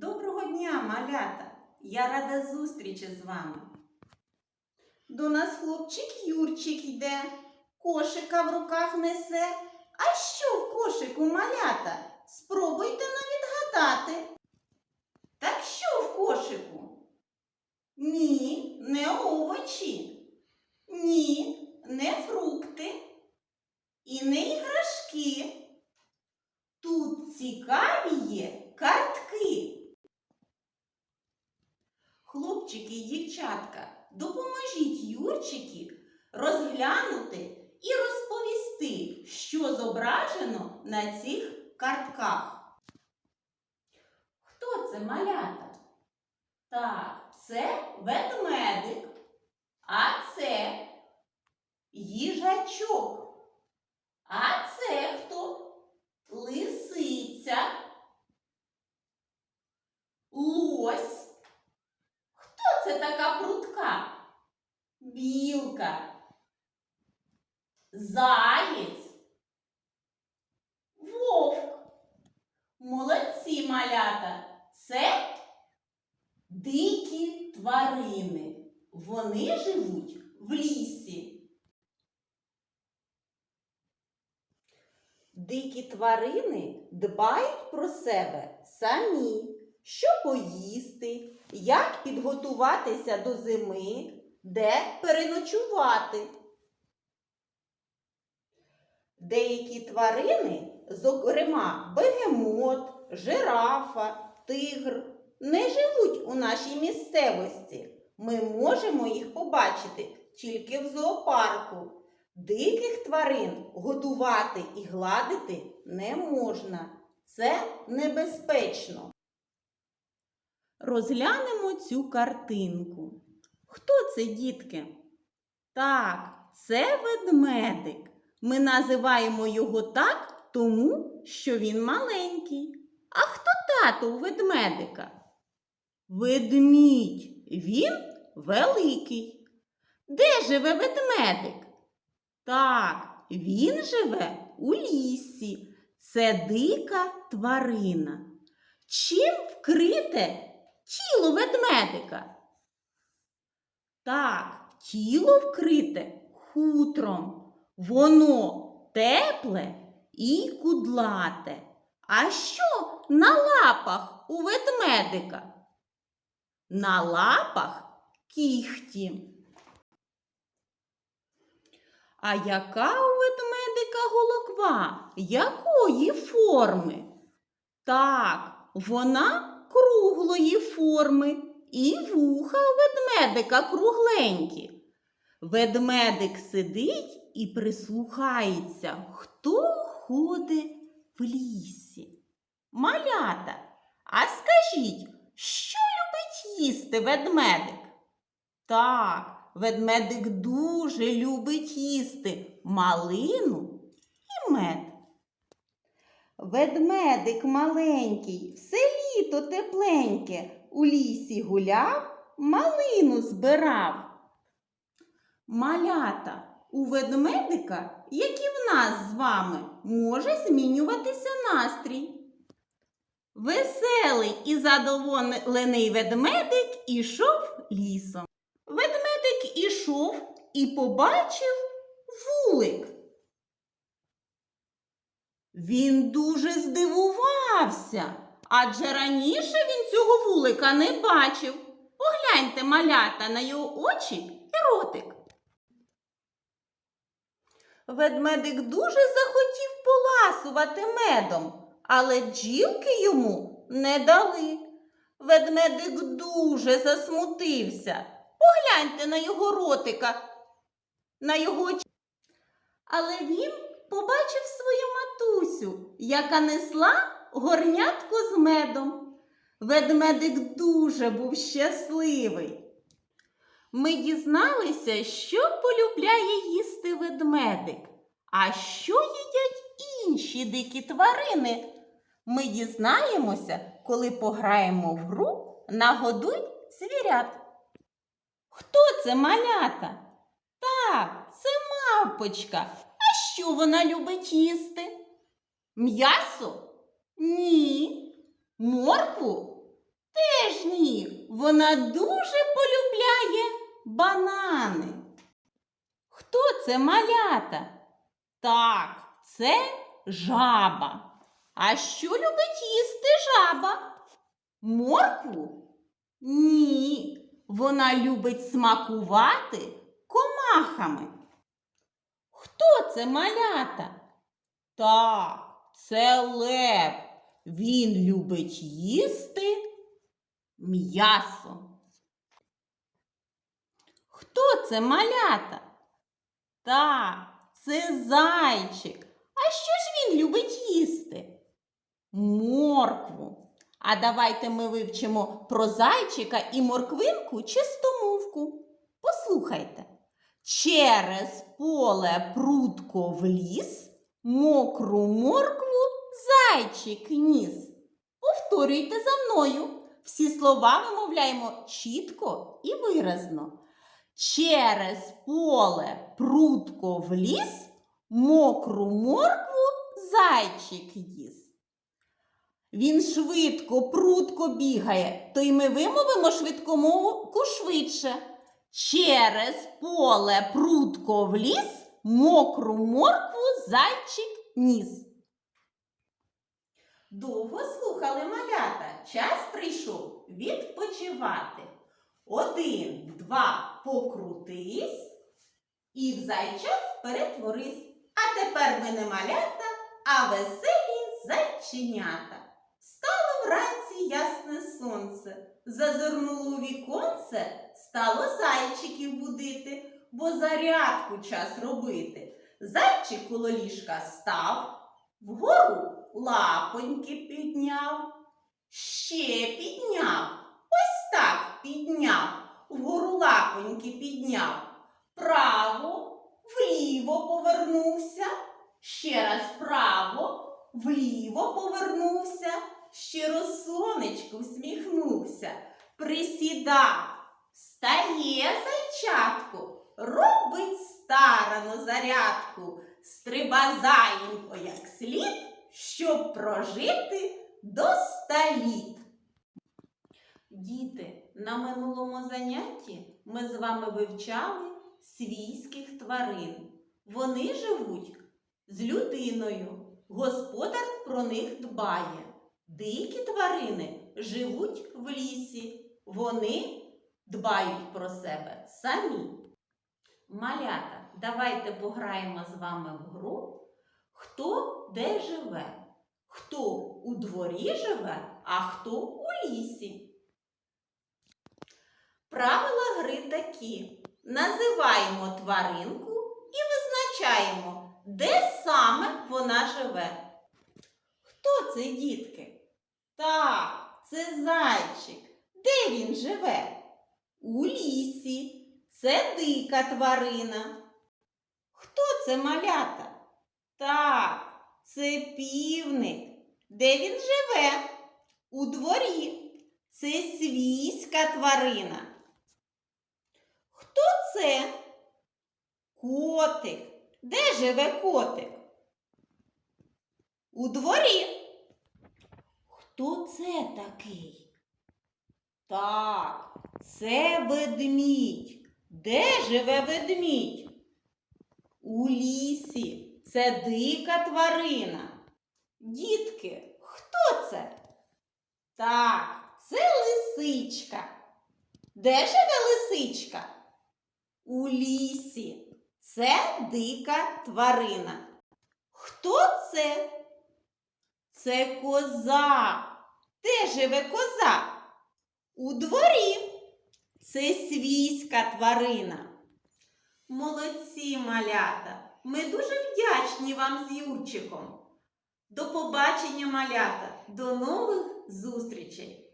Доброго дня, малята! Я рада зустрічі з вами. До нас хлопчик Юрчик йде, кошика в руках несе. А що в кошику малята? Спробуйте но відгадати. Так що в кошику? Ні, не овочі. Ні, не фрукти і не іграшки. Юрчики розглянути і розповісти, що зображено на цих картках. Хто це малята? Так, це ведмедик, а це їжачок. А це малята. Це дикі тварини. Вони живуть в лісі. Дикі тварини дбають про себе самі, що поїсти, як підготуватися до зими, де переночувати. Деякі тварини, зокрема бегемот, жирафа, тигр, не живуть у нашій місцевості. Ми можемо їх побачити тільки в зоопарку. Диких тварин годувати і гладити не можна. Це небезпечно. Розглянемо цю картинку. Хто це, дітки? Так, це ведмедик. Ми називаємо його так, тому що він маленький. А у ведмедика? Ведмідь. Він великий. Де живе ведмедик? Так, він живе у лісі. Це дика тварина. Чим вкрите тіло ведмедика? Так, тіло вкрите хутром. Воно тепле і кудлате. А що на лапах у ведмедика? На лапах кіхті. А яка у ведмедика голова? Якої форми? Так, вона круглої форми і вуха у ведмедика кругленькі. Ведмедик сидить і прислухається, хто ходить в лісі. Малята, а скажіть, що любить їсти ведмедик? Так, ведмедик дуже любить їсти малину і мед. Ведмедик маленький, все літо тепленьке, у лісі гуляв, малину збирав. Малята, у ведмедика, як і в нас з вами, може змінюватися настрій. Веселий і задоволений ведмедик ішов лісом. Ведмедик ішов і побачив вулик. Він дуже здивувався, адже раніше він цього вулика не бачив. Погляньте малята на його очі і ротик. Ведмедик дуже захотів поласувати медом, але бджілки йому не дали. Ведмедик дуже засмутився. Погляньте на його ротика, на його. Але він побачив свою матусю, яка несла горнятко з медом. Ведмедик дуже був щасливий. Ми дізналися, що полюбляє їсти ведмедик, а що їдять інші дикі тварини. Ми дізнаємося, коли пограємо в гру Нагодуй звірят. Хто це малята? Так, це мавпочка. А що вона любить їсти? М'ясо? Ні. Моркву? Теж ні. Вона дуже полюбляє банани. Хто це малята? Так, це жаба. А що любить їсти жаба? Моркву? Ні. Вона любить смакувати комахами. Хто це малята? Так, це лев. Він любить їсти м'ясо. Хто це малята? Так, це зайчик. А що ж він любить їсти? Моркву. А давайте ми вивчимо про зайчика і морквинку чистомовку. Послухайте. Через поле прутко в ліс, мокру моркву зайчик ніс. Повторюйте за мною. Всі слова вимовляємо чітко і виразно. Через поле прутко в ліс, мокру моркву зайчик їс. Він швидко, прутко бігає, то й ми вимовимо швидкомовку швидше. Через поле прутко в ліс, мокру моркву зайчик ніс. Довго слухали малята, час прийшов відпочивати. Один, два, покрутись і в зайчат перетворись. А тепер ми не малята, а веселі зайченята. Стало вранці ясне сонце, зазирнуло віконце, стало зайчиків будити, бо зарядку час робити. Зайчик коло ліжка став, вгору лапоньки підняв, ще підняв, ось так підняв, вгору лапоньки підняв, право, вліво повернувся, ще раз право, вліво повернувся, щиро сонечку всміхнувся, присідав, стає зайчатку, робить старану зарядку, стриба заєнько як слід, щоб прожити до ста літ. Діти, на минулому занятті ми з вами вивчали свійських тварин. Вони живуть з людиною. Господар про них дбає. Дикі тварини живуть в лісі. Вони дбають про себе самі. Малята, давайте пограємо з вами в гру. Хто де живе? Хто у дворі живе, а хто у лісі? Правила гри такі. Називаємо тваринку і визначаємо, де саме вона живе. Хто це, дітки? Так, це зайчик. Де він живе? У лісі. Це дика тварина. Хто це малята? Так, це півник. Де він живе? У дворі. Це свійська тварина. Хто це? Котик. Де живе котик? У дворі. Хто це такий? Так, це ведмідь. Де живе ведмідь? У лісі. Це дика тварина. Дітки, хто це? Так, це лисичка. Де живе лисичка? У лісі. Це дика тварина. Хто це? Це коза. Де живе коза? У дворі. Це свійська тварина. Молодці малята. Ми дуже вдячні вам з Юрчиком. До побачення, малята. До нових зустрічей!